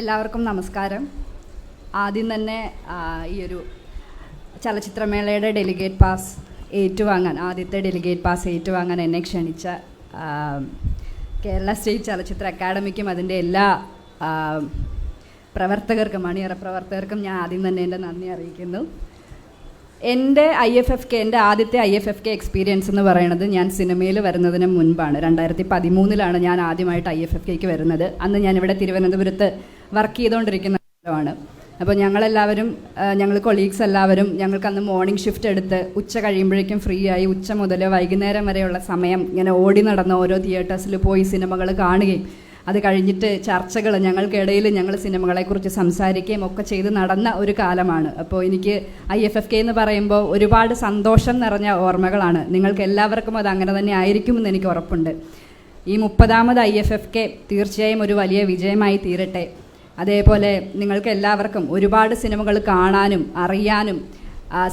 എല്ലാവർക്കും നമസ്കാരം. ആദ്യം തന്നെ ഈ ഒരു ചലച്ചിത്രമേളയുടെ ഡെലിഗേറ്റ് പാസ് ഏറ്റുവാങ്ങാൻ ആദ്യത്തെ ഡെലിഗേറ്റ് പാസ് ഏറ്റുവാങ്ങാൻ എന്നെ ക്ഷണിച്ച കേരള സ്റ്റേറ്റ് ചലച്ചിത്ര അക്കാദമിക്കും അതിന്റെ എല്ലാ പ്രവർത്തകർക്കും അണിയറ പ്രവർത്തകർക്കും ഞാൻ ആദ്യം തന്നെ എന്റെ നന്ദി അറിയിക്കുന്നു. എന്റെ ഐ എഫ് എഫ് കെ എന്റെ ആദ്യത്തെ I F F K experience എന്ന് പറയുന്നത് ഞാൻ സിനിമയിൽ വരുന്നതിന് മുൻപാണ്. രണ്ടായിരത്തി പതിമൂന്നിലാണ് ഞാൻ ആദ്യമായിട്ട് ഐ എഫ് എഫ് കെക്ക് വരുന്നത്. അന്ന് ഞാൻ ഇവിടെ തിരുവനന്തപുരത്ത് വർക്ക് ചെയ്തുകൊണ്ടിരിക്കുന്ന സ്ഥലമാണ്. അപ്പോൾ ഞങ്ങളെല്ലാവരും ഞങ്ങൾ കൊളീഗ്സ് എല്ലാവരും ഞങ്ങൾക്ക് അന്ന് മോർണിംഗ് ഷിഫ്റ്റ് എടുത്ത് ഉച്ച കഴിയുമ്പോഴേക്കും ഫ്രീ ആയി ഉച്ച മുതൽ വൈകുന്നേരം വരെയുള്ള സമയം ഇങ്ങനെ ഓടി നടന്ന് ഓരോ തിയേറ്റേഴ്സിൽ പോയി സിനിമകൾ കാണുകയും അത് കഴിഞ്ഞിട്ട് ചർച്ചകൾ ഞങ്ങൾക്കിടയിൽ ഞങ്ങൾ സിനിമകളെക്കുറിച്ച് സംസാരിക്കുകയും ഒക്കെ ചെയ്ത് നടന്ന ഒരു കാലമാണ്. അപ്പോൾ എനിക്ക് ഐ എഫ് എഫ് കെ എന്ന് പറയുമ്പോൾ ഒരുപാട് സന്തോഷം നിറഞ്ഞ ഓർമ്മകളാണ്. നിങ്ങൾക്ക് എല്ലാവർക്കും അത് അങ്ങനെ തന്നെ ആയിരിക്കുമെന്ന് എനിക്ക് ഉറപ്പുണ്ട്. ഈ മുപ്പതാമത് ഐ എഫ് എഫ് കെ തീർച്ചയായും ഒരു വലിയ വിജയമായി തീരട്ടെ. അതേപോലെ നിങ്ങൾക്ക് എല്ലാവർക്കും ഒരുപാട് സിനിമകൾ കാണാനും അറിയാനും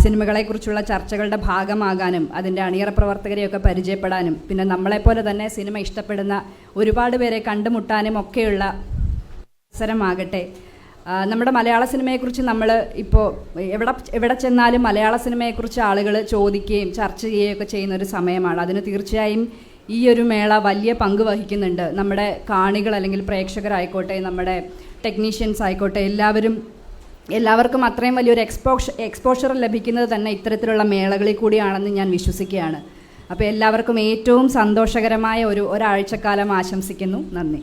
സിനിമകളെക്കുറിച്ചുള്ള ചർച്ചകളുടെ ഭാഗമാകാനും അതിന്റെ അണിയറ പ്രവർത്തകരെയൊക്കെ പരിചയപ്പെടാനും പിന്നെ നമ്മളെപ്പോലെ തന്നെ സിനിമ ഇഷ്ടപ്പെടുന്ന ഒരുപാട് പേരെ കണ്ടുമുട്ടാനും ഒക്കെയുള്ള അവസരമാകട്ടെ. നമ്മുടെ മലയാള സിനിമയെക്കുറിച്ച് നമ്മൾ ഇപ്പോൾ എവിടെ എവിടെ ചെന്നാലും മലയാള സിനിമയെക്കുറിച്ച് ആളുകൾ ചോദിക്കുകയും ചർച്ച ചെയ്യുകയും ഒക്കെ ചെയ്യുന്ന ഒരു സമയമാണ്. അതിന് തീർച്ചയായും ഈ ഒരു മേള വലിയ പങ്ക് വഹിക്കുന്നുണ്ട്. നമ്മുടെ കാണികൾ അല്ലെങ്കിൽ പ്രേക്ഷകരായിക്കോട്ടെ നമ്മുടെ ടെക്നീഷ്യൻസ് ആയിക്കോട്ടെ എല്ലാവരും എല്ലാവർക്കും അത്രയും വലിയൊരു എക്സ്പോഷ എക്സ്പോഷർ ലഭിക്കുന്നത് തന്നെ ഇത്തരത്തിലുള്ള മേളകളിൽ കൂടിയാണെന്ന് ഞാൻ വിശ്വസിക്കുകയാണ്. അപ്പോൾ എല്ലാവർക്കും ഏറ്റവും സന്തോഷകരമായ ഒരു ഒരാഴ്ചക്കാലം ആശംസിക്കുന്നു. നന്ദി.